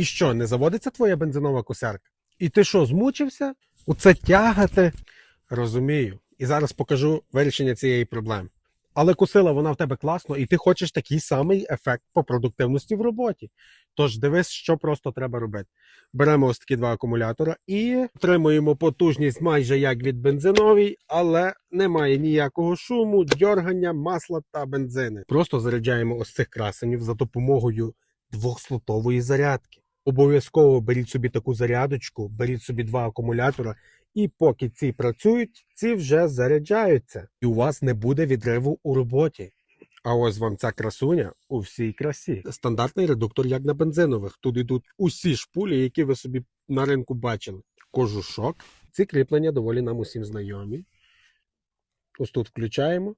І що, не заводиться твоя бензинова косярка? І ти що, змучився? Оце тягати? Розумію. І зараз покажу вирішення цієї проблеми. Але косила вона в тебе класно, і ти хочеш такий самий ефект по продуктивності в роботі. Тож дивись, що просто треба робити. Беремо ось такі два акумулятора і отримуємо потужність майже як від бензиновій, але немає ніякого шуму, дьоргання, масла та бензини. Просто заряджаємо ось цих красенів за допомогою двохслотової зарядки. Обов'язково беріть собі таку зарядочку, беріть собі два акумулятора, і поки ці працюють, ці вже заряджаються, і у вас не буде відриву у роботі. А ось вам ця красуня у всій красі. Стандартний редуктор, як на бензинових. Тут йдуть усі шпулі, які ви собі на ринку бачили. Кожушок. Ці кріплення доволі нам усім знайомі. Ось тут включаємо.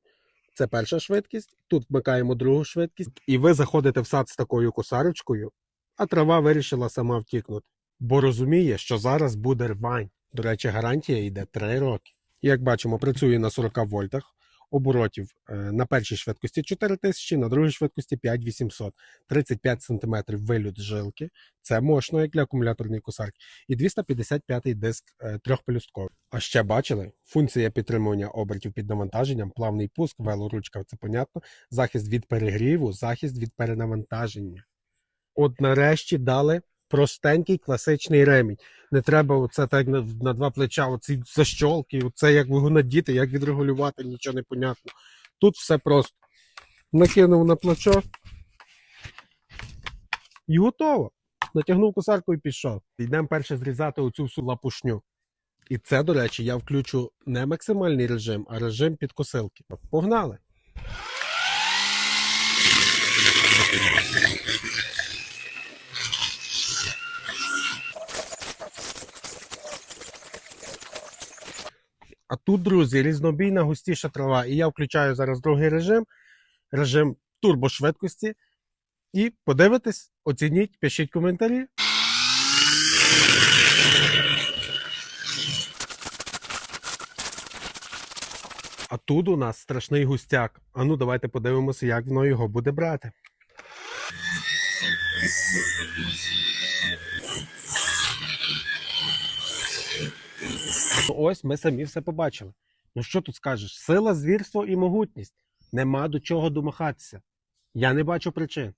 Це перша швидкість. Тут вмикаємо другу швидкість. І ви заходите в сад з такою косарочкою, а трава вирішила сама втікнути. Бо розуміє, що зараз буде рвань. До речі, гарантія йде 3 роки. Як бачимо, працює на 40 вольтах. Оборотів е, на першій швидкості 4000, на другій швидкості 5800, 35 см вилют жилки. Це мощно, як для акумуляторної косарки. І 255 диск е, трьохпелюстковий. А ще бачили функція підтримування обертів під навантаженням, плавний пуск, велоручка, це понятно, захист від перегріву, захист від перенавантаження. От нарешті дали простенький класичний ремінь. Не треба оце так на, на два плеча, оці защолки, оце як його надіти, як відрегулювати, нічого не понятно. Тут все просто. Накинув на плечо і готово. Натягнув косарку і пішов. Йдемо перше зрізати оцю всю лапушню. І це, до речі, я включу не максимальний режим, а режим підкосилки. Погнали! А тут, друзі, різнобійна густіша трава. І я включаю зараз другий режим, режим турбошвидкості. І подивитесь, оцініть, пишіть коментарі. А тут у нас страшний густяк. А ну давайте подивимося, як воно його буде брати. Ось ми самі все побачили. Ну що тут скажеш? Сила, звірство і могутність. Нема до чого домахатися. Я не бачу причин.